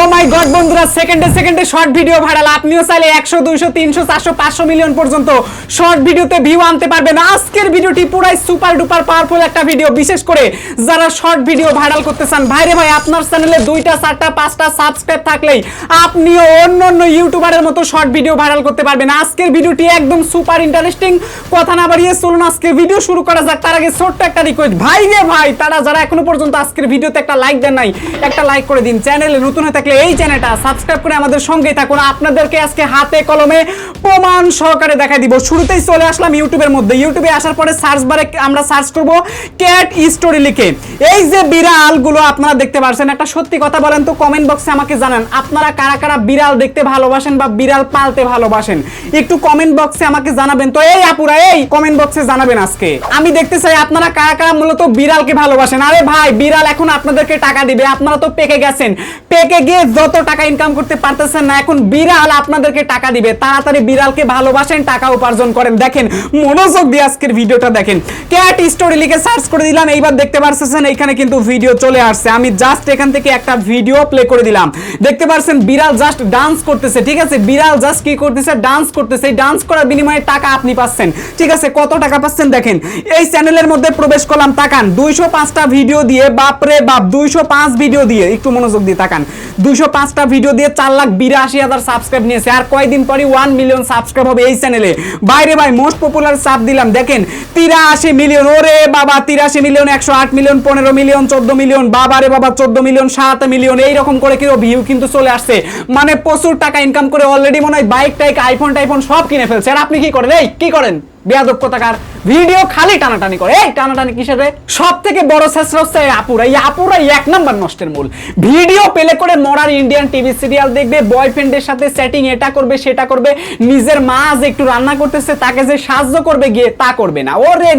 ও মাই god বন্ধুরা সেকেন্ডে সেকেন্ডে শর্ট ভিডিও ভাইরাল আপনিও চাইলে একশো তিনশো, চারশো, পাঁচশো মিলিয়ন পর্যন্ত শর্ট ভিডিওতে ভিউ আনতে পারবেন। আজকের ভিডিওটি পুরাই সুপার ডুপার পাওয়ারফুল একটা ভিডিও বিশেষ করে যারা শর্ট ভিডিও ভাইরাল করতে চান, ভাইরে ভাই, আপনার চ্যানেলে দুইটা, চারটা, পাঁচটা সাবস্ক্রাইব থাকলেই আপনিও অন্য অন্য ইউটিউবারের মতো শর্ট ভিডিও ভাইরাল করতে পারবেন। আজকের ভিডিওটি একদম সুপার ইন্টারেস্টিং কথা না বাড়িয়ে চলুন আজকে ভিডিও শুরু করা যাক। তার আগে ছোট্ট একটা রিকোয়েস্ট ভাই রে ভাই, তারা যারা এখনও পর্যন্ত আজকের ভিডিওতে একটা লাইক দেন নাই, একটা লাইক করে দিন। চ্যানেলে নতুন হয়ে থাকলে এই চ্যানেলটা সাবস্ক্রাইব করে আমাদের সঙ্গেই থাকুন। আপনাদেরকে আজকে হাতে কলমে প্রমাণ সহকারে দেখা দিব। শুরুতেই চলে আসলাম ইউটিউবের মধ্যে। ইউটিউবে আসার পরে সার্চ বারে আমরা সার্চ করব ক্যাট স্টোরি লিখে। এই যে বিড়ালগুলো আপনারা দেখতে পারছেন, একটা সত্যি কথা বলেন তো কমেন্ট বক্সে আমাকে জানান, আপনারা কারা কারা বিড়াল দেখতে ভালোবাসেন বা বিড়াল পালতে ভালোবাসেন? একটু কমেন্ট বক্সে আমাকে জানাবেন তো। এই আপুরা, এই কমেন্ট বক্সে জানাবেন আজকে। আমি দেখতে চাই আপনারা কারা কারা মূলত বিড়ালকে ভালোবাসেন। আরে ভাই, বিড়াল এখন আপনাদেরকে টাকা দিবে। আপনারা তো পেকে গেছেন। পেকে গিয়ে যত টাকা ইনকাম করতে পারতেছেন না, এখন বিড়াল আপনাদেরকে টাকা দিবে। তাড়াতাড়ি বিড়ালকে ভালোবাসেন, টাকা উপার্জন করেন। দেখেন, মনোযোগ দিয়ে আজকের ভিডিওটা দেখেন। ক্যাট স্টোরি লিখে সার্চ করে দিলাম, এইবার দেখতে পারছেন এখানে কিন্তু ভিডিও চলে আসছে। আমি জাস্ট এখান থেকে একটা ভিডিও প্লে করে দিলাম। দেখতে পারছেন, বিড়াল জাস্ট ডান্স করতেছে, ঠিক আছে? বিড়াল জাস্ট কি করতেছে? ডান্স করতেছে। ডান্স করার বিনিময়ে টাকা আপনি পাচ্ছেন, ঠিক আছে? কত টাকা পাচ্ছেন? দেখেন, এই চ্যানেলের মধ্যে প্রবেশ করলাম, তাকান। দুইশো পাঁচটা ভিডিও দিয়ে, বাপরে বাপ, দুইশো পাঁচ ভিডিও দিয়ে, একটু মনোযোগ দিয়ে তাকান। দুইশো পাঁচটা ভিডিও দিয়ে চার লাখ বিরাশি হাজার সাবস্ক্রাইব নিয়েছে। আর কয়দিন পরই ওয়ান মিলিয়ন সাবস্ক্রাইব হবে এই চ্যানেলে বাইরে ভাই মোস্ট পপুলার সাব দিলাম। দেখেন, তিরাশি মিলিয়ন ওরে বাবা, তিরাশি মিলিয়ন একশো আট মিলিয়ন পনেরো মিলিয়ন চোদ্দ মিলিয়ন বাবা রে বাবা, চোদ্দ মিলিয়ন সাত মিলিয়ন এইরকম করে কিন্তু ভিউ কিন্তু চলে আসছে। মানে প্রচুর টাকা ইনকাম করে অলরেডি মনে হয় বাইক টাইক আইফোন টাইফোন সব কিনে ফেলছে। আর আপনি কি করেন? এই, কি করেন? বেয়াদক্ষতাকার ভিডিও খালি টানাটানি করে। এই টানাটানি কিসের সব থেকে বড় হচ্ছে এই আপুরা। এই এক নাম্বার নষ্টের মূল। ভিডিও পেলে করে মরার ইন্ডিয়ান টিভি সিরিয়াল দেখবে বয়ফ্রেন্ডের সাথে সেটিং এটা করবে, সেটা করবে, নিজের মা যে একটু রান্না করতেছে, তাকে যে সাহায্য করবে, গিয়ে তা করবে না।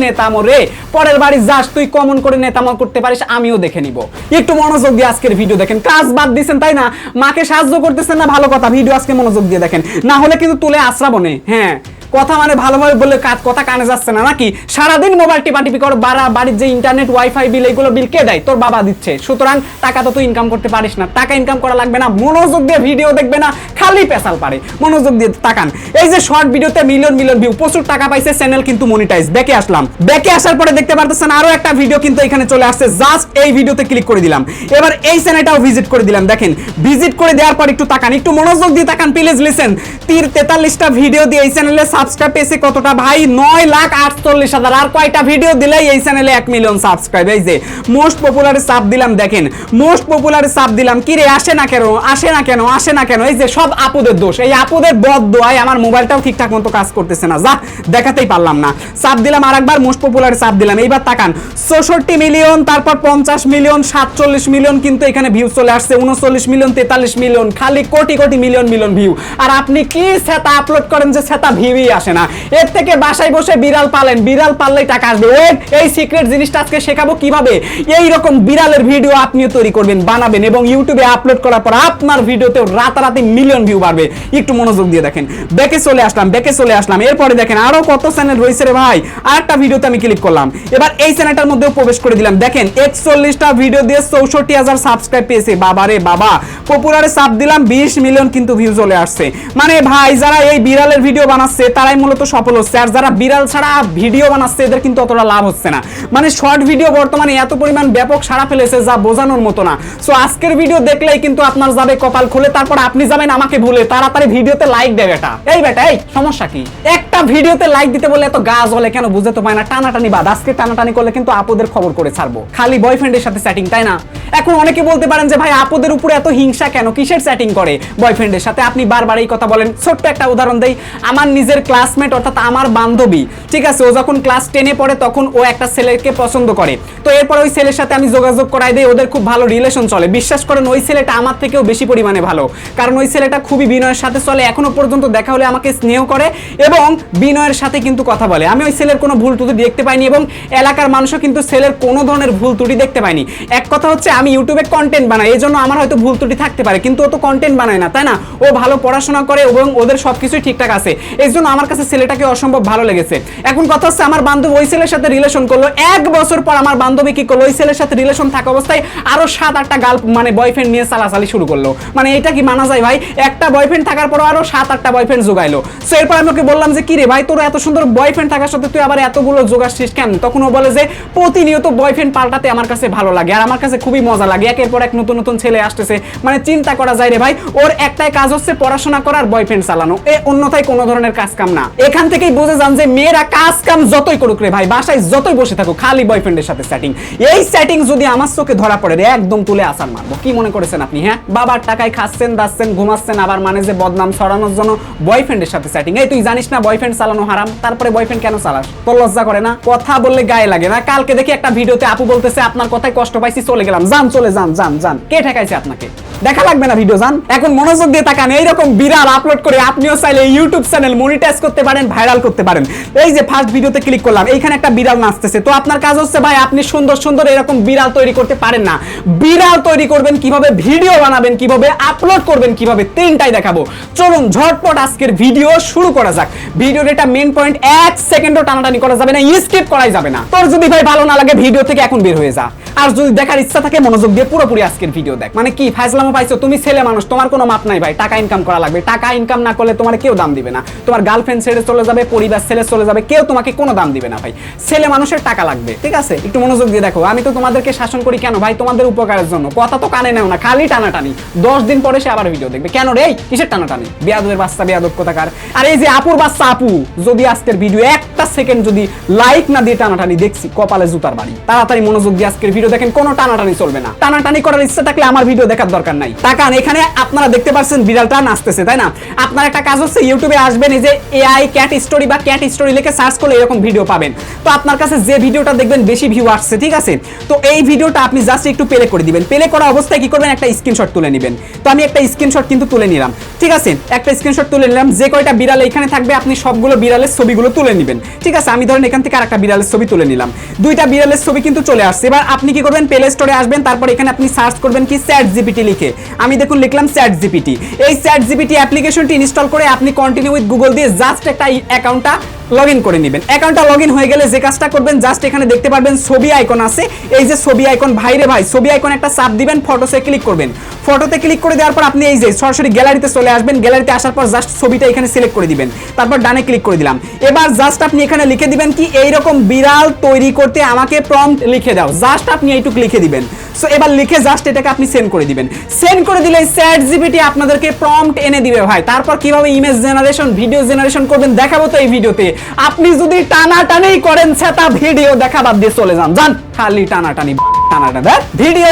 নেতামো রে, পরের বাড়ি যাস, তুই কমন করে নেতামো করতে পারিস, আমিও দেখে নিব। একটু মনোযোগ দিয়ে আজকের ভিডিও দেখেন। কাজ বাদ দিছেন, তাই না? মাকে সাহায্য করতেছেন না, ভালো কথা। ভিডিও আজকে মনোযোগ দিয়ে দেখেন। না হলে কিন্তু তুলে আশ্রাবনে। হ্যাঁ। কথা মানে ভালোভাবে বললে কাজ, কথা কানে যাচ্ছে না, নাকি? সারাদিন মোবাইল টিপা টিপি করো বাড়া বাড়ির যে ইন্টারনেট ওয়াইফাই বিল এগুলো বিল কে দেয়? তোর বাবা দিচ্ছে। সুতরাং টাকা তো তুই ইনকাম করতে পারিস না। টাকা ইনকাম করা লাগবে না, মনোযোগ দিয়ে ভিডিও দেখবে না, খালি পেশাল পারে। মনোযোগ দিয়ে তাকান। এই যে শর্ট ভিডিওতে মিলিয়ন মিলিয়ন ভিউ প্রচুর টাকা পাইছে চ্যানেল কিন্তু মনিটাইজ ব্যাকে আসলাম। ব্যাকে আসার পরে দেখতে পারতেছেন আরও একটা ভিডিও কিন্তু এখানে চলে আসছে। জাস্ট এই ভিডিওতে ক্লিক করে দিলাম। এবার এই চ্যানেলটাও ভিজিট করে দিলাম। দেখেন ভিজিট করে দেওয়ার পর একটু তাকান। একটু মনোযোগ দিয়ে তাকান প্লিজ লিসেন তীর তেতাল্লিশটা ভিডিও দিয়ে এই চ্যানেলে সাবস্ক্রাইব পেয়েছে কতটা? ভাই, নয় লাখ আটচল্লিশ হাজার। আর কয়টা ভিডিও দিলেই এই চ্যানেলে এক মিলিয়ন সাবস্ক্রাইব এই যে মোস্ট পপুলার সাব দিলাম, দেখেন। মোস্ট পপুলার সাব দিলাম। কিরে আসে না কেন? আসে না কেন? আসে না কেন? এই যে, সব আপুদের দোষ। এই আপুদের বদ দোয়ায় আমার মোবাইলটাও ঠিকঠাক মতো কাজ করতেছে না। যা, দেখাতেই পারলাম না। সাব দিলাম আর একবার মোস্ট পপুলার সাব দিলাম। এইবার তাকান। চৌষট্টি মিলিয়ন তারপর পঞ্চাশ মিলিয়ন সাতচল্লিশ মিলিয়ন কিন্তু এখানে ভিউ চলে আসছে। উনচল্লিশ মিলিয়ন তেতাল্লিশ মিলিয়ন খালি crore crore million million view আর আপনি কি সেটা আপলোড করেন যে সেটা ভিউই আসে না। এর থেকে বাসায় বসে বিড়াল পালেন। বিড়াল পাললেই টাকা আসবে। ওয়েট এই সিক্রেট জিনিসটা আজকে শেখাবো কীভাবে? এই রকম বিড়ালের ভিডিও আপনিও তৈরি করবেন, বানাবেন এবং ইউটিউবে আপলোড করার পর আপনার ভিডিওতে রাতারাতি মিলিয়ন ভিউ বাড়বে। একটু মনোযোগ দিয়ে দেখেন। ব্যাকে চলে আসলাম, ব্যাকে চলে আসলাম। এরপরে দেখেন আরও কত চ্যানেল রয়েছে রে ভাই। আরেকটা ভিডিওতে আমি ক্লিক করলাম। এবার এই চ্যানেলটার মধ্যেও প্রবেশ করে দিলাম। দেখেন, একচল্লিশটা ভিডিও দিয়ে চৌষট্টি হাজার সাবস্ক্রাইব পেয়েছে। বাবা রে বাবা। পপুলারে সাব দিলাম, বিশ মিলিয়ন কিন্তু ভিউ চলে আসছে। মানে ভাই, যারা এই বিড়ালের ভিডিও বানাচ্ছে তারাই মূলত সফল হচ্ছে। আর যারা বিড়াল ছাড়া ভিডিও বানাচ্ছে, এদের কিন্তু অতটা লাভ হচ্ছে না। মানে শর্ট ভিডিও বর্তমানে এত পরিমাণ ব্যাপক সাড়া ফেলেছে যা বোঝানোর মতো না। সো আজকের ভিডিও দেখলেই কিন্তু আপনার যাবে কপাল খুলে, তারপর আপনি যাবেন আমাকে ভুলে। তাড়াতাড়ি ভিডিওতে লাইক দেবে এটা। এই বেটা, এই, সমস্যা কি? একটা ভিডিওতে লাইক দিতে বলে এত গা জ্বলে কেন? বুঝতে তো পায় না, টানাটানি বাদ। আজকে টানাটানি করলে কিন্তু আপুদের খবর করে ছাড়বো। খালি বয়ফ্রেন্ডের সাথে সেটিং তাই না? এখন অনেকে বলতে পারেন যে, ভাই, আপুদের উপরে এত হিংসা কেন? কিসের সেটিং করে? বয়ফ্রেন্ডের সাথে আপনি বারবার এই কথা বলেন। ছোট্ট একটা উদাহরণ দেই। আমার নিজের ক্লাসমেট অর্থাৎ আমার বান্ধবী, ঠিক আছে? ও যখন ক্লাস টেনে পড়ে, তখন ও একটা ছেলেকে পছন্দ করে। তো এরপর ওই ছেলের সাথে আমি যোগাযোগ করাই দিই, ওদের খুব ভালো রিলেশন চলে। বিশ্বাস করেন, ওই ছেলেটা আমার থেকেও বেশি পরিমাণে ভালো। কারণ ওই ছেলেটা খুবই বিনয়ের সাথে চলে, এখনও পর্যন্ত দেখা হলে আমাকে স্নেহ করে এবং বিনয়ের সাথে কিন্তু কথা বলে। আমি ওই ছেলের কোনো ভুল ত্রুটি দেখতে পাইনি এবং এলাকার মানুষও কিন্তু ছেলের কোনো ধরনের ভুল ত্রুটি দেখতে পাইনি। এক কথা হচ্ছে, আমি ইউটিউবে কন্টেন্ট বানাই, এই জন্য আমার হয়তো ভুল ত্রুটি থাকতে পারে, কিন্তু ও তো কন্টেন্ট বানায় না, তাই না? ও ভালো পড়াশোনা করে এবং ওদের সবকিছুই ঠিকঠাক আছে। এই জন্য আমার কাছে ছেলেটাকে অসম্ভব ভালো লেগেছে। এখন কথা হচ্ছে আমার বান্ধবী ওই ছেলের সাথে রিলেশন করল। এক বছর পর আমার বান্ধবী কি করল? ওই ছেলের সাথে রিলেশন থাকা অবস্থায় আরও সাত আটটা গার্ল মানে বয়ফ্রেন্ড নিয়ে চালাচালি শুরু করল। মানে এটা কি মানা যায় ভাই? একটা বয়ফ্রেন্ড থাকার পর আরও সাত আটটা বয়ফ্রেন্ড জোগাইলো। সো এরপর আমি ওকে বললাম যে কি রে ভাই, তোর এত সুন্দর বয়ফ্রেন্ড থাকার সাথে তুই আবার এতগুলো জোগাচ্ছিস কেন? তখন ও বলে যে, প্রতিনিয়ত বয়ফ্রেন্ড পাল্টাতে আমার কাছে ভালো লাগে। আর আমার কাছে খুবই মজা লাগে। একের পর এক নতুন নতুন ছেলে আসতেছে। মানে চিন্তা করা যায় রে ভাই, ওর একটাই কাজ হচ্ছে পড়াশোনা করার বয়ফ্রেন্ড চালানো। এ অন্যথায় কোনো ধরনের কাজ কাম না। এখান থেকেই বুঝে যান যে মেয়েরা কাজ কাম যতই করুক রে ভাই, বাসায় যতই বসে থাকুক, খালি বয়ফ্রেন্ডের সাথে সেটিং এই সেটিং যদি আমার চোখে ধরা পড়ে রে, একদম তুলে আসার মারবো। কি মনে করেছেন আপনি হ্যাঁ? বাবার টাকায় খাচ্ছেন, দাচ্ছেন, ঘুমাচ্ছেন, আবার মানে যে বদনাম ছড়ানোর জন্য বয়ফ্রেন্ডের সাথে সেটিং এই তুই জানিস না বয়ফ্রেন্ড চালানো হারাম, তারপরে বয়ফ্রেন্ড কেন চালাস? তোর লজ্জা করে না? কথা বললে গায়ে লাগে না। কালকে দেখি একটা ভিডিওতে আপু বলতেছে, আপনার কথায় কষ্ট পাইছি, চলে গেলাম। যান, চলে যান যান যান। কে ঠেকাইছে আপনাকে? দেখা লাগবে না ভিডিও যান এখন মনোযোগ দিয়ে তাকান, এইরকম বিড়াল আপলোড করে আপনিও চাইলে ইউটিউব চ্যানেল মনিটাইজ করতে পারেন ভাইরাল করতে পারেন। এই যে ফার্স্ট ভিডিওতে ক্লিক করলাম, এইখানে একটা বিড়াল নাচতেছে। তো আপনার কাজ হচ্ছে, ভাই, আপনি সুন্দর সুন্দর এরকম বিড়াল তৈরি করতে পারেন না। বিড়াল তৈরি করবেন কীভাবে ভিডিও বানাবেন কীভাবে আপলোড করবেন কীভাবে, তিনটাই দেখাবো। চলুন, ঝটপট আজকের ভিডিও শুরু করা যাক। ভিডিওর এটা মেন পয়েন্ট এক সেকেন্ডও টানাটানি করা যাবে না স্কিপ করাই যাবে না। তোর যদি, ভাই, ভালো না লাগে ভিডিও থেকে এখন বের হয়ে যা। আর যদি দেখার ইচ্ছা থাকে, মনোযোগ দিয়ে পুরোপুরি আজকের ভিডিও দেখ। মানে কি, ফাইজলামো? পাইছো, তুমি ছেলে মানুষ, তোমার কোনো মাপ নাই ভাই, টাকা ইনকাম করা লাগবে। টাকা ইনকাম না করলে তোমার কেউ দাম দিবে না। তোমার গার্লফ্রেন্ড ছেড়ে চলে যাবে, পরিবার ছেড়ে চলে যাবে, কেউ তোমাকে কোনো দাম দিবে না ভাই। ছেলে মানুষের টাকা লাগবে, ঠিক আছে? একটু মনোযোগ দিয়ে দেখো, আমি তো তোমাদেরকে শাসন করি কেন ভাই? তোমাদের উপকারের জন্য। কথা তো কানে নেও না, খালি টানাটানি। দশ দিন পরে সে আবার ভিডিও দেখবে। কেন রে? কিসের টানাটানি? বিয়াদবের বাচ্চা, বিয়াদব কোথাকার? আর এই যে আপুর বাচ্চা, আপু, যদি আজকের ভিডিও একটা সেকেন্ড যদি লাইক না দিয়ে টানাটানি, দেখছি কপালে জুতার বাড়ি। তাড়াতাড়ি মনোযোগ দিয়ে আজকের ভিডিও দেখেন, কোনো টানাটানি চলবে না। টানাটানি করার ইচ্ছা থাকলে আমার ভিডিও দেখার দরকার নাই। তাকান, এখানে আপনারা দেখতে পাচ্ছেন বিড়ালটা নাচতেছে, তাই না? আপনার একটা কাজ হচ্ছে, ইউটিউবে আসবেন, এই যে এআই ক্যাট স্টোরি বা ক্যাট স্টোরি লিখে সার্চ করলে এরকম ভিডিও পাবেন। তো আপনার কাছে যে ভিডিওটা দেখবেন, বেশি ভিউ আসছে, ঠিক আছে? তো এই ভিডিওটা আপনি জাস্ট একটু প্লে করে দিবেন। প্লে করা অবস্থায় কি করবেন? একটা স্ক্রিনশট তুলে নেবেন। তো আমি একটা স্ক্রিনশট কিন্তু তুলে নিলাম, ঠিক আছে? একটা স্ক্রিনশট তুলে নিলাম, যে কয়টা বিড়াল এখানে থাকবে, আপনি সবগুলো বিড়ালের ছবিগুলো তুলে নেবেন, ঠিক আছে? আমি ধরেন এখান থেকে আরেকটা বিড়ালের ছবি তুলে নিলাম। দুইটা বিড়ালের ছবি কিন্তু চলে আসছে। এবার আপনি কি করবেন? প্লে স্টোরে আসবেন, তারপর এখানে আপনি সার্চ করবেন কি চ্যাট জিপিটি লিখে। আমি দেখুন, লিখলাম স্যাট জিপিটি এই স্যাট জিপিটি অ্যাপ্লিকেশনটি ইনস্টল করে আপনি কন্টিনিউ উইথ গুগল দিয়ে জাস্ট একটা অ্যাকাউন্টটা লগ ইন করে নেবেন। অ্যাকাউন্টটা লগ ইন হয়ে গেলে যে কাজটা করবেন জাস্ট এখানে দেখতে পারবেন ছবি আইকন আছে। এই যে ছবি আইকন ভাইরে ভাই, ছবি আইকন একটা চাপ দিবেন ফটোসে ক্লিক করবেন। ফটোতে ক্লিক করে দেওয়ার পর আপনি এই যে সরাসরি গ্যালারিতে চলে আসবেন। গ্যালারিতে আসার পর জাস্ট ছবিটা এখানে সিলেক্ট করে দিবেন। তারপর ডানে ক্লিক করে দিলাম। এবার জাস্ট আপনি এখানে লিখে দিবেন কি, এইরকম বিড়াল তৈরি করতে আমাকে প্রম্পট লিখে দাও। জাস্ট আপনি এইটুক লিখে দিবেন। সো এবার লিখে জাস্ট এটাকে আপনি সেন্ড করে দিবেন। সেন্ড করে দিলে চ্যাট জিপিটি আপনাদেরকে প্রম্পট এনে দিবে, ভাই। তারপর কীভাবে ইমেজ জেনারেশন ভিডিও জেনারেশন করবেন, দেখাবো তো এই ভিডিওতে আপনি যদি টানাটানি করেন সেটা ভিডিও দেখা বাদ দিয়ে চলে যান। যান খালি টানাটানি। টানাটা।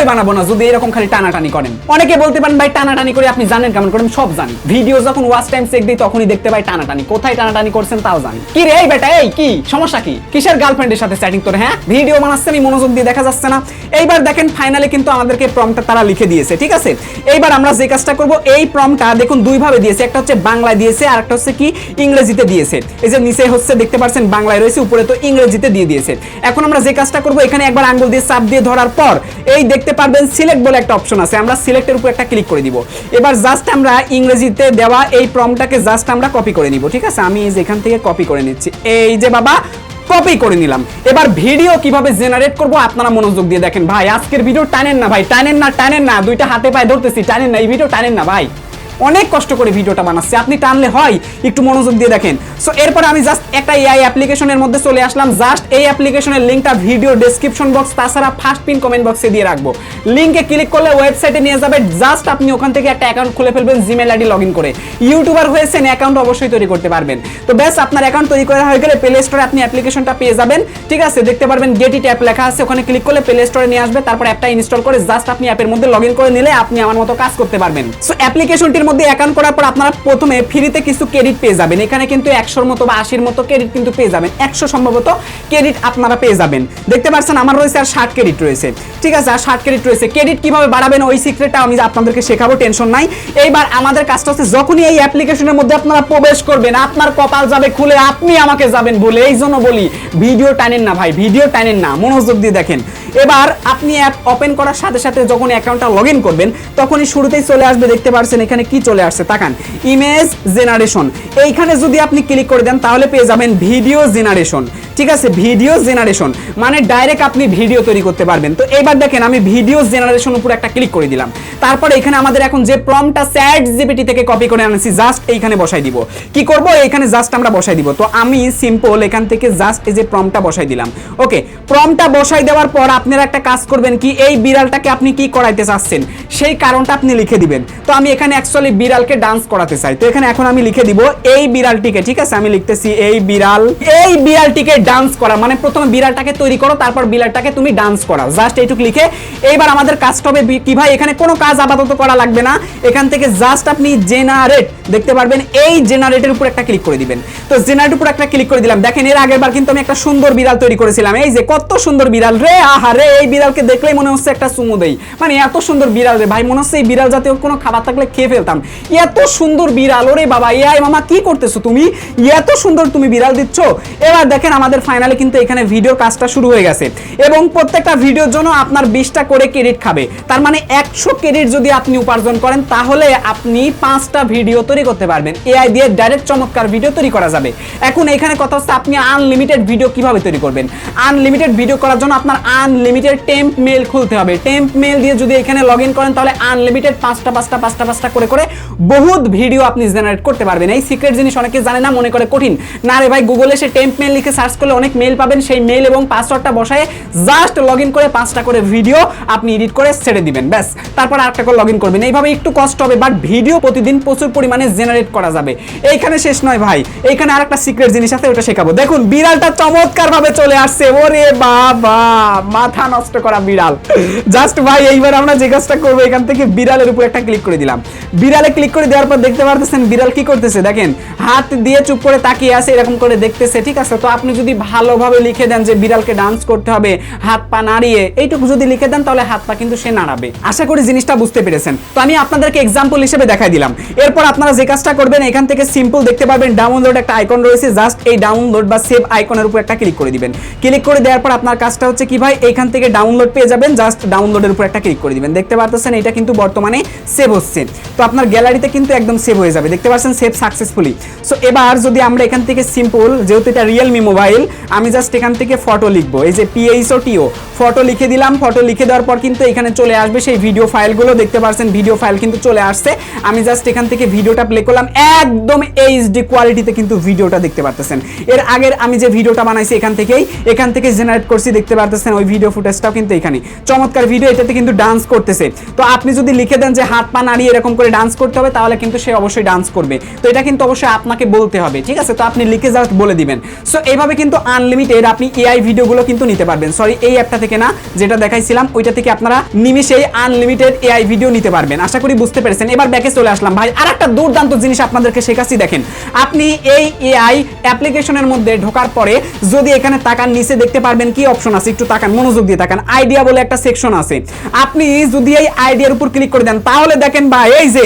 বানাবো না, যদি এরকম খালি টানাটানি করেন। অনেকে বলতে পারেন, ভাই, টানাটানি করে আপনি জানেন কেমন করেন সব জানি। ভিডিও যখন ওয়াচ টাইম চেক দিই, তখনই দেখতে পাই টানাটানি। কোথায় টানাটানি করছেন তাও জানি। কি রে, এই বেটা, এই, কি? সমস্যা কি? কিসের গার্লফ্রেন্ডের সাথে হ্যাঁ? ভিডিও বানাচ্ছে আমি মনোযোগ দিয়ে দেখা যাচ্ছে না। এইবার দেখেন কিন্তু আমাদেরকে প্রমটা তারা লিখে দিয়েছে, ঠিক আছে? এইবার আমরা যে কাজটা করব, এই প্রমটা দেখুন দুই ভাবে দিয়েছে। একটা হচ্ছে বাংলায় দিয়েছে, আর একটা হচ্ছে কি? ইংরেজিতে দিয়েছে। এই যে নিচে হচ্ছে, দেখতে পাচ্ছেন বাংলায় রয়েছে, উপরে তো ইংরেজিতে দিয়ে দিয়েছে। এখন আমরা যে কাজটা করব, এখানে একবার আঙ্গুল দিয়ে চাপ দিয়ে ধরার পর এই দেখতে পারবেন সিলেক্ট বলে একটা অপশন আছে। আমরা সিলেক্টের উপর একটা ক্লিক করে দিব। এবার জাস্ট আমরা ইংরেজিতে দেওয়া এই প্রমটাকে জাস্ট আমরা কপি করে নিব, ঠিক আছে? আমি এই যে এখান থেকে কপি করে নিচ্ছি। এই যে বাবা কপি করে নিলাম। এবার ভিডিও কীভাবে জেনারেট করব আপনারা মনোযোগ দিয়ে দেখেন। ভাই, আজকের ভিডিও টানেন না ভাই, টানেন না টানেন না। দুইটা হাতে পায়ে ধরতেছি, টানেন না, এই ভিডিও টানেন না ভাই। অনেক কষ্ট করে ভিডিওটা বানাচ্ছি। আপনি টানলে হয়, একটু মনোযোগ দিয়ে দেখেন। সো এরপর আমি জাস্ট একটা এআই অ্যাপ্লিকেশনের মধ্যে চলে আসলাম। জাস্ট এই অ্যাপ্লিকেশনের লিঙ্কটা ভিডিও ডেসক্রিপশন বক্স তাছাড়া ফার্স্ট পিন কমেন্ট বক্সে দিয়ে রাখব। লিঙ্কে ক্লিক করলে ওয়েবসাইটে নিয়ে যাবে। জাস্ট আপনি ওখান থেকে একটা অ্যাকাউন্ট খুলে ফেলবেন জিমেল আইডি লগ ইন করে। ইউটিউবার হয়েছেন অ্যাকাউন্ট অবশ্যই তৈরি করতে পারবেন। তো ব্যাস, আপনার অ্যাকাউন্ট তৈরি করা হয়ে গেলে প্লে স্টোরে আপনি অ্যাপ্লিকেশনটা পেয়ে যাবেন। ঠিক আছে? দেখতে পারবেন গেট ইট অ্যাপ লেখা আছে। ওখানে ক্লিক করলে প্লে স্টোরে নিয়ে আসবে। তারপর অ্যাপটা ইনস্টল করে জাস্ট আপনি অ্যাপের মধ্যে লগ ইন করে নিলে আপনি আমার মতো কাজ করতে পারবেন। সো অ্যাপ্লিকেশনটির মধ্যে অ্যাকাউন্ট করার পর আপনারা প্রথমে ফ্রিতে কিছু ক্রেডিট পেয়ে যাবেন। এখানে কিন্তু একশোর মতো বা আশির মতো ক্রেডিট কিন্তু পেয়ে যাবেন। একশো সম্ভবত ক্রেডিট আপনারা পেয়ে যাবেন। দেখতে পাচ্ছেন, আমার রয়েছে আর ষাট ক্রেডিট রয়েছে। ঠিক আছে, আর ষাট ক্রেডিট রয়েছে। ক্রেডিট কীভাবে বাড়াবেন ওই সিক্রেটটা আমি আপনাদেরকে শেখাবো টেনশন নাই। এইবার আমাদের কাজটা হচ্ছে, যখনই এই অ্যাপ্লিকেশনের মধ্যে আপনারা প্রবেশ করবেন, আপনার কপাল যাবে খুলে, আপনি আমাকে যাবেন বলে। এই জন্য বলি ভিডিও টানেন না ভাই ভিডিও টানেন না, মনোযোগ দিয়ে দেখেন। এবার আপনি অ্যাপ ওপেন করার সাথে সাথে যখন অ্যাকাউন্টটা লগ করবেন, তখনই শুরুতেই চলে আসবে, দেখতে পাচ্ছেন, এখানে কি কি চলে আসছে? তাকান। ইমেজ জেনারেশন এইখানে যদি আপনি ক্লিক করে দেন, তাহলে পেয়ে যাবেন ভিডিও জেনারেশন ঠিক আছে? ভিডিও জেনারেশন মানে ডাইরেক্ট আপনি ভিডিও তৈরি করতে পারবেন। তো এবার দেখেন, আমি ভিডিও জেনারেশন উপর একটা ক্লিক করে দিলাম। তারপরে এখানে আমাদের এখন যে প্রমটা চ্যাট জিপিটি থেকে কপি করে আনছি জাস্ট এইখানে বসাই দিব। কি করব? এখানে জাস্ট আমরা বসাই দিব। তো আমি সিম্পল এখান থেকে জাস্ট এই যে প্রমটা বসাই দিলাম। ওকে প্রমটা বসাই দেওয়ার পর আপনারা একটা কাজ করবেন কি? এই বিড়ালটাকে আপনি কি করাইতে চাচ্ছেন? সেই কারণটা আপনি লিখে দিবেন। তো আমি এখানে অ্যাকচুয়ালি বিড়ালকে ডান্স করাতে চাই। তো এখানে এখন আমি লিখে দিব এই বিড়ালটিকে, ঠিক আছে? আমি লিখতেছি এই বিড়াল। এই বিড়ালটিকে ডান্স করা মানে প্রথমে বিড়ালটাকে তৈরি করো, তারপর বিড়ালটাকে তুমি ডান্স করাও জাস্ট এইটুকু লিখে। এইবার আমাদের কাজটা হবে কি ভাই, এখানে কোনো কাজ আপাতত করা লাগবে না। এখান থেকে জাস্ট আপনি জেনারেট দেখতে পারবেন, এই জেনারেটের উপর একটা ক্লিক করে দিবেন। তো জেনারেট উপর একটা ক্লিক করে দিলাম। দেখেন, এর আগের বার কিন্তু আমি একটা সুন্দর বিড়াল তৈরি করেছিলাম। এই যে কত সুন্দর বিড়াল রে, আহা রে, এই বিড়ালকে দেখলেই মনে হচ্ছে একটা চুমু মানে এত সুন্দর বিড়াল রে, ভাই, মনে হচ্ছে এই বিড়াল জাতীয় কোনো খাবার থাকলে খেয়ে ফেলতাম। এত সুন্দর বিড়াল, ওরে বাবা ইয়াই মামা, কি করতেছো তুমি? এত সুন্দর তুমি বিড়াল দিচ্ছ। এবার দেখেন আমাদের ফাইনালে কিন্তু এখানে ভিডিও কাজটা শুরু হয়ে গেছে। এবং প্রত্যেকটা ভিডিওর জন্য আপনার বিশটা করে ক্রেডিট খাবে। তার মানে একশো ক্রেডিট যদি আপনি উপার্জন করেন, তাহলে আপনি পাঁচটা ভিডিও তৈরি করতে পারবেন। এআই দিয়ে ডাইরেক্ট চমৎকার ভিডিও তৈরি করা যাবে। এখন এখানে কথা হচ্ছে আপনি আনলিমিটেড ভিডিও কীভাবে তৈরি করবেন? আনলিমিটেড ভিডিও করার জন্য আপনার আনলিমিটেড টেম্প মেল খুলতে হবে। টেম্প মেল দিয়ে যদি এখানে লগ ইন করেন, তাহলে আনলিমিটেড পাঁচটা পাঁচটা পাঁচটা পাঁচটা করে করে বহুত ভিডিও আপনি জেনারেট করতে পারবেন। এই সিক্রেট জিনিস অনেকে জানে না, মনে করে কঠিন। না রে ভাই গুগলে সে টেম্প মেল লিখে সার্চ করলে অনেক মেল পাবেন। সেই মেল এবং পাসওয়ার্ডটা বসায় জাস্ট লগ ইন করে পাঁচটা করে ভিডিও আপনি এডিট করে ছেড়ে দিবেন। ব্যাস, তারপর আরেকটা করে লগ ইন করবেন। এইভাবে একটু কষ্ট হবে বাট ভিডিও প্রতিদিন প্রচুর পরিমাণে জেনারেট করা যাবে। এইখানে শেষ নয় ভাই, এইখানে আরেকটা সিক্রেট জিনিস আছে, ওটা শেখাবো। দেখুন, বিড়ালটা চমৎকার ভাবে চলে আসছে। ওরে বাবা, মাথা নষ্ট করা বিড়াল। জাস্ট ভাই, এইবার আমরা যে কাজটা করব, এখান থেকে বিড়ালের উপর একটা ক্লিক করে দিলাম। বিড়ালে ক্লিক করে দেওয়ার পর দেখতে পারতেছেন বিড়াল কি করতেছে? দেখেন, হাত দিয়ে চুপ করে তাকিয়ে আছে, এরকম করে দেখতেছে, ঠিক আছে? তো আপনি যদি ভালোভাবে লিখে দেন যে বিড়ালকে ডান্স করতে হবে, হাত পা নাড়িয়ে, এইটুকু যদি লিখে দেন, তাহলে হাত পা কিন্তু সে নাড়াবে। আশা করি জিনিসটা বুঝতে পেরেছেন। তো আমি আপনাদেরকে এক্সাম্পল হিসেবে দেখাই দিলাম। এরপর আপনারা যে কাজটা করবেন, এখান থেকে সিম্পল দেখতে পারবেন ডাউনলোড একটা আইকন রয়েছে জাস্ট এই ডাউনলোড বা সেভ আইকনের উপর একটা ক্লিক করে দিবেন। ক্লিক করে দেওয়ার পর আপনার কাজটা হচ্ছে কি ভাই? এখান থেকে ডাউনলোড পেয়ে যাবেন জাস্ট ডাউনলোডের উপর একটা ক্লিক করে দিবেন। দেখতে পারতেছেন, এটা কিন্তু বর্তমানে সেভ হচ্ছে। তো আপনার গ্যালারিতে কিন্তু একদম সেভ হয়ে যাবে। দেখতে পাচ্ছেন সেভ সাকসেসফুলি সো এবার যদি আমরা এখান থেকে সিম্পল যেহেতু এটা রিয়েলমি মোবাইল আমি জাস্ট এখান থেকে ফটো লিখব। এই যে পিএইচও টিও ফটো লিখে দিলাম। ফটো লিখে দেওয়ার পর কিন্তু এখানে চলে আসবে সেই ভিডিও ফাইলগুলো দেখতে পাচ্ছেন ভিডিও ফাইল কিন্তু চলে আসছে। আমি জাস্ট এখান থেকে ভিডিওটা প্লে করলাম। একদম এইচডি কোয়ালিটিতে কিন্তু ভিডিওটা দেখতে পারতেছেন। এর আগের আমি যে ভিডিওটা বানাইছি এখান থেকেই, এখান থেকে জেনারেট করছি। দেখতে পারতেছেন ওই ভিডিও ফুটেজটাও কিন্তু এখানে। চমৎকার ভিডিও এটাতে কিন্তু ডান্স করতেছে। তো আপনি যদি লিখে দেন যে হাত পা নাড়িয়ে এরকম করে ডান্স করতে হবে, তাহলে কিন্তু সে অবশ্যই ডান্স করবে। তো এটা কিন্তু অবশ্যই আপনাকে বলতে হবে, ঠিক আছে? তো আপনি লিখে জাস্ট বলে দিবেন। সো এইভাবে কিন্তু আনলিমিটেড আপনি এআই ভিডিওগুলো কিন্তু নিতে পারবেন। সরি এই অ্যাপটা থেকে না, যেটা দেখাইছিলাম, ওইটা থেকে আপনারা নিমিশেই আনলিমিটেড এআই ভিডিও নিতে পারবেন। আশা করি বুঝতে পেরেছেন। এবার ব্যাকে চলে আসলাম। ভাই আর একটা দুর্দান্ত জিনিস আপনাদেরকে শেখাচ্ছি, দেখেন। আপনি এই এআই অ্যাপ্লিকেশনের মধ্যে ঢোকার পরে যদি এখানে তাকান, নিচে দেখতে পারবেন কি অপশন আছে? একটু তাকান, মনোযোগ দিয়ে তাকান। আইডিয়া বলে একটা সেকশন আছে। আপনি যদি এই আইডিয়ার উপর ক্লিক করে দেন, তাহলে দেখেন ভাই, এই যে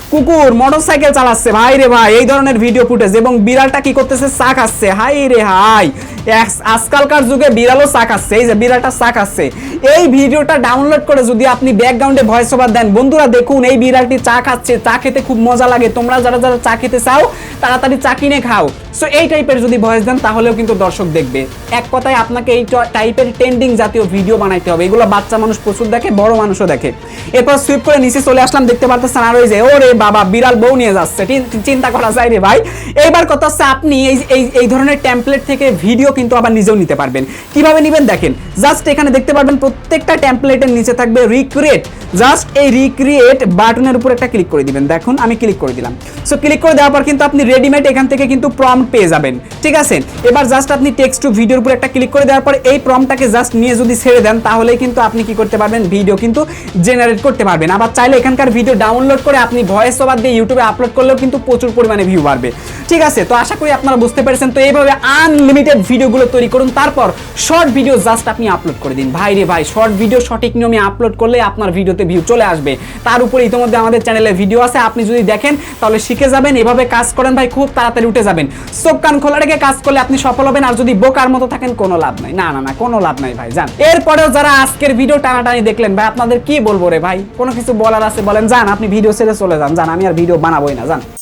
কুকুর, মোটরসাইকেল চালাচ্ছে। ভাই রে ভাই, এই ধরনের ভিডিও ফুটেজ এবং বিড়ালটা কি করতেছে? চা খাচ্ছে হাই রে হাই। আজকালকার যুগে বিড়ালও চা খাচ্ছে এই যে বিড়ালটা চা খাচ্ছে এই ভিডিওটা ডাউনলোড করে যদি আপনি ব্যাকগ্রাউন্ডে ভয়েস ওভার দেন, বন্ধুরা দেখুন, এই বিড়ালটি চা খাচ্ছে। চা খেতে খুব মজা লাগে। তোমরা যারা যারা চা খেতে চাও, তাড়াতাড়ি চা কিনে খাও। সো এই টাইপের যদি ভয়েস দেন, তাহলেও কিন্তু দর্শক দেখবে। এক কথায় আপনাকে এই টাইপের ট্রেন্ডিং জাতীয় ভিডিও বানাইতে হবে। এগুলো বাচ্চা মানুষ প্রচুর দেখে, বড় মানুষও দেখে। এরপর সুইপ করে নিচে চলে আসলাম। দেখতে পারতেছেন আর ওই যে, ওরে বাবা বিড়াল বউ নিয়ে যাচ্ছে। চিন্তা করা যায় রে ভাই। এইবার কথা হচ্ছে আপনি এই এই ধরনের ট্যাম্পলেট থেকে ভিডিও কিন্তু আবার নিজেও নিতে পারবেন। কীভাবে নেবেন দেখেন জাস্ট এখানে দেখতে পারবেন প্রত্যেকটা ট্যাম্পলেটের নিচে থাকবে রিক্রিয়েট জাস্ট এই রিক্রিয়েট বাটনের উপর একটা ক্লিক করে দিবেন। দেখুন, আমি ক্লিক করে দিলাম। সো ক্লিক করে দেওয়ার পর কিন্তু আপনি রেডিমেড এখান থেকে কিন্তু প্রম্পট পেয়ে যাবেন। ঠিক আছে? এবার জাস্ট আপনি টেক্সট টু ভিডিওর উপর একটা ক্লিক করে দেওয়ার পর এই প্রম্পটটাকে জাস্ট নিয়ে যদি ছেড়ে দেন, তাহলেই কিন্তু আপনি কি করতে পারবেন? ভিডিও কিন্তু জেনারেট করতে পারবেন। আবার চাইলে এখানকার ভিডিও ডাউনলোড করে আপনি ভয়েস ওভার দিয়ে ইউটিউবে আপলোড করলেও কিন্তু প্রচুর পরিমাণে ভিউ বাড়বে। ঠিক আছে? তো আশা করি আপনারা বুঝতে পেরেছেন। তো এইভাবে আনলিমিটেড ভিডিওগুলো তৈরি করুন। তারপর শর্ট ভিডিও জাস্ট আপনি আপলোড করে দিন। ভাই রে ভাই শর্ট ভিডিও সঠিক নিয়মে আপলোড করলে আপনার ভিডিওতে ভিডিওতে ভিউ চলে আসবে। তার উপরে ইতিমধ্যে আমাদের চ্যানেলে ভিডিও আছে, আপনি যদি দেখেন তাহলে শিখে যাবেন, এভাবে কাজ করেন ভাই, খুব তাড়াতাড়ি উঠে যাবেন। চোখ কান খোলা রেখে কাজ করলে আপনি সফল হবেন, আর যদি বোকার মতো থাকেন, কোনো লাভ নাই। না না না, কোনো লাভ নাই ভাই, যান। এরপরেও যারা আজকের ভিডিও টানাটানি দেখলেন, ভাই, আপনাদের কি বলব রে ভাই? কোনো কিছু বলার আছে বলেন, যান, আপনি ভিডিও ছেড়ে চলে যান যান, আমি আর ভিডিও বানাবোই না, যান।